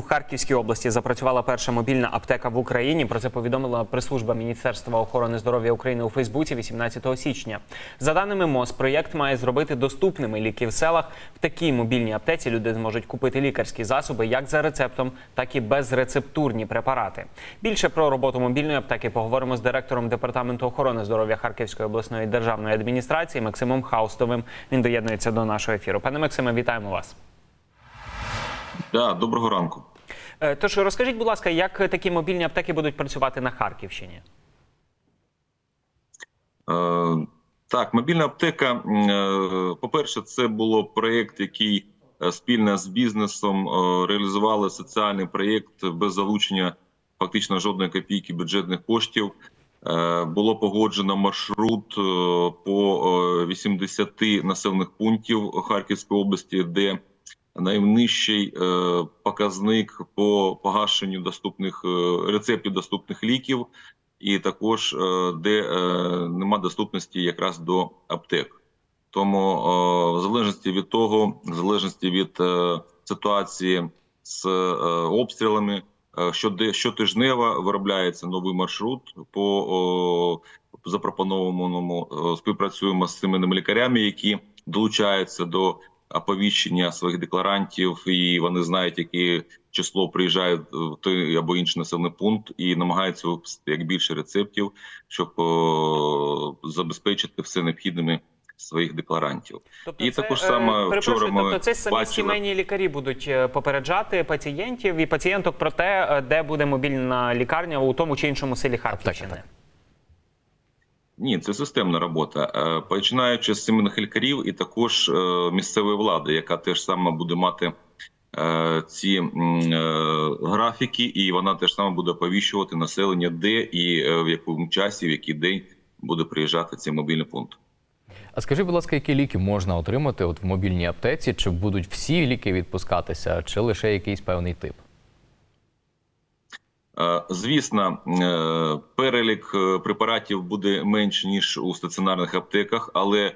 у Харківській області запрацювала перша мобільна аптека в Україні. Про це повідомила прес-служба Міністерства охорони здоров'я України у Фейсбуці 18 січня. За даними МОЗ, проєкт має зробити доступними ліки в селах. В такій мобільній аптеці люди зможуть купити лікарські засоби як за рецептом, так і безрецептурні препарати. Більше про роботу мобільної аптеки поговоримо з директором департаменту охорони здоров'я Харківської обласної державної адміністрації Максимом Хаустовим. Він доєднується до нашого ефіру. Пане Максиме, вітаємо вас. Да, доброго ранку. Е, Тож розкажіть, будь ласка, як такі мобільні аптеки будуть працювати на Харківщині? Е, так, мобільна аптека. е, По-перше, це було проєкт, який спільно з бізнесом реалізували соціальний проєкт без залучення фактично жодної копійки бюджетних коштів. Було погоджено маршрут по е, 80 населених пунктів Харківської області, де найнижчий е, показник по погашенню доступних е, рецептів доступних ліків, і також е, де нема доступності якраз до аптек. Тому в залежності від того, в залежності від ситуації з обстрілами, щотижнево виробляється новий маршрут по запропонованому. Співпрацюємо з сімейними лікарями, які долучаються до оповіщення своїх декларантів, і вони знають, яке число приїжджає в той або інший населений пункт, і намагаються випустити як більше рецептів, щоб о, забезпечити все необхідними своїх декларантів. Тобто, І це, також е, саме вчора ми тобто це самі бачили- сімейні лікарі будуть е, попереджати пацієнтів і пацієнток про те, е, де буде мобільна лікарня у тому чи іншому селі Харківщини. так. Ні, це системна робота. Е, Починаючи з сімейних лікарів і також е, місцевої влади, яка теж саме буде мати е, ці графіки, і вона теж саме буде оповіщувати населення, де і в якому часі, в який день буде приїжджати цей мобільний пункт. А скажи, будь ласка, які ліки можна отримати от в мобільній аптеці? Чи будуть всі ліки відпускатися, чи лише якийсь певний тип? Е, Звісно, е, перелік е, препаратів буде менш ніж у стаціонарних аптеках, але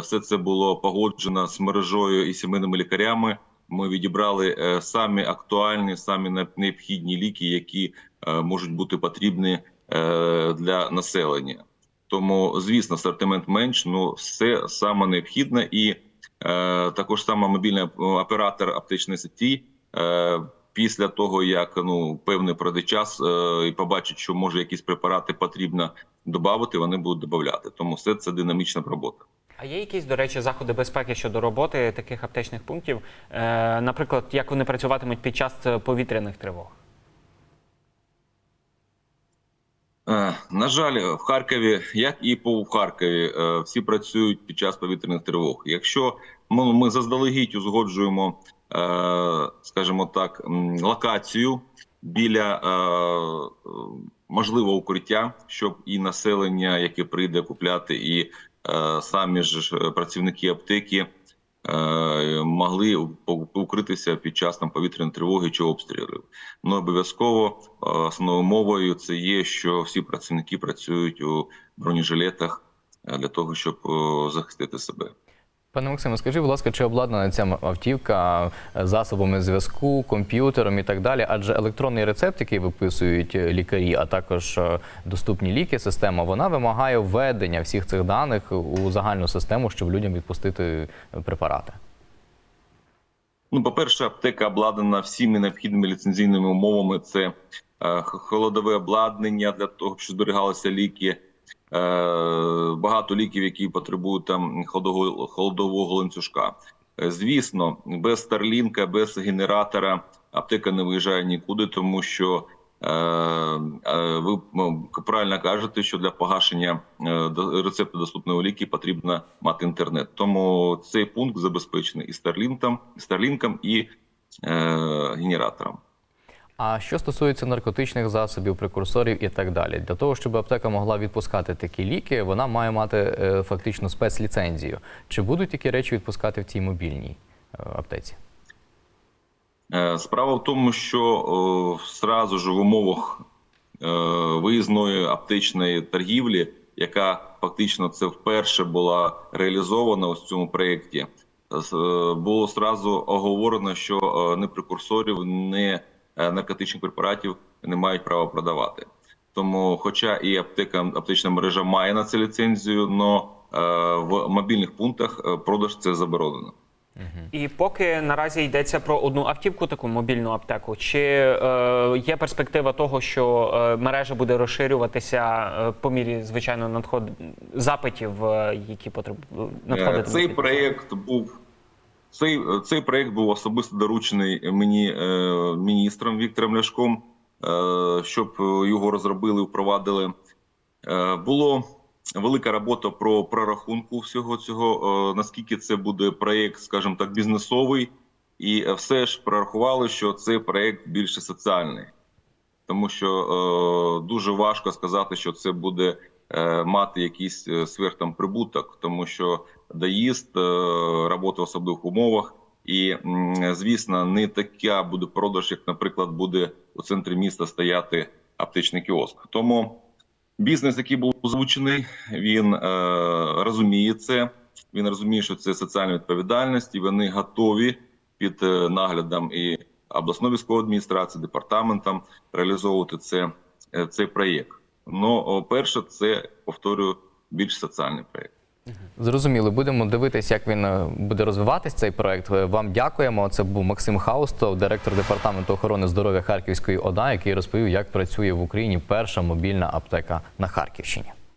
все це було погоджено з мережою і сімейними лікарями. Ми відібрали самі актуальні, самі необхідні ліки, які можуть бути потрібні для населення. Тому, звісно, асортимент менш, ну все саме необхідне, і також саме мобільний оператор аптечної сеті. Після того, як ну певний пройде час е, і побачать, що може якісь препарати потрібно додати, вони будуть додати. Тому все це динамічна робота. А є якісь, до речі, заходи безпеки щодо роботи таких аптечних пунктів? Е, наприклад, як вони працюватимуть під час е, повітряних тривог? Е, На жаль, в Харкові, як і по Харкові, е, всі працюють під час повітряних тривог. Якщо ми, ми заздалегідь узгоджуємо, скажімо так, локацію біля е, е, можливого укриття, щоб і населення, яке прийде купляти, і е, самі ж е, працівники аптеки е, могли укритися під час там повітряної тривоги чи обстрілів. Ну обов'язково е, основною мовою це є, що всі працівники працюють у бронежилетах е, для того, щоб е, захистити себе. Пане Максиме, скажи, будь ласка, чи обладнана ця автівка е, засобами зв'язку, комп'ютером і так далі? Адже електронний рецепт, який виписують е, лікарі, а також е, доступні ліки, система, вона вимагає введення всіх цих даних у загальну систему, щоб людям відпустити препарати. Ну, по-перше, аптека обладнана всіми необхідними ліцензійними умовами. Це е, холодове обладнання для того, щоб зберігалися ліки. Е, багато ліків, які потребують там холодового, холодового ланцюжка. Е, Звісно, без старлінка, без генератора аптека не виїжджає нікуди, тому що е, ви ну, правильно кажете, що для погашення рецепту доступного ліки потрібно мати інтернет. Тому цей пункт забезпечений і старлінком, і старлінком, генератором. А що стосується наркотичних засобів, прекурсорів і так далі, для того, щоб аптека могла відпускати такі ліки, вона має мати е, фактично спецліцензію. Чи будуть такі речі відпускати в цій мобільній е, аптеці? Е, Справа в тому, що сразу ж в умовах виїзної аптечної торгівлі, яка фактично це вперше була реалізована в цьому проєкті, було сразу оговорено, що е, ні прекурсорів, ні е, наркотичних препаратів не мають права продавати. Тому, хоча і аптека, аптечна мережа має на це ліцензію, але в мобільних пунктах е, продаж це заборонено. І поки наразі йдеться про одну автівку, таку мобільну аптеку, чи е, є перспектива того, що е, мережа буде розширюватися е, по мірі звичайно надход запитів, е, які потреб... Е, надходитимуть? Цей проєкт був цей, цей проєкт був особисто доручений мені е, міністром Віктором Ляшком, е, щоб його розробили, впровадили. Е, було велика робота про прорахунку всього цього. Наскільки це буде проєкт, скажімо так, бізнесовий, і все ж прорахували, що цей проєкт більше соціальний тому що дуже важко сказати, що це буде мати якийсь е, сверхтам прибуток, тому що доїзд, е, робота в особливих умовах, і звісно, не така буде продаж, як, наприклад, буде у центрі міста стояти аптечний кіоск. Тому бізнес, який був озвучений, він е, розуміє це. Він розуміє, що це соціальна відповідальність, і вони готові під е, наглядом і обласної військової адміністрації, департаментом реалізовувати це, е, цей проєкт. Ну, перше, це повторюю більш соціальний проєкт. Зрозуміло, будемо дивитися, як він е, буде розвиватись цей проект. Е, Вам дякуємо. Це був Максим Хаустов, директор департаменту охорони здоров'я Харківської ОДА, який розповів, як працює в Україні перша мобільна аптека на Харківщині.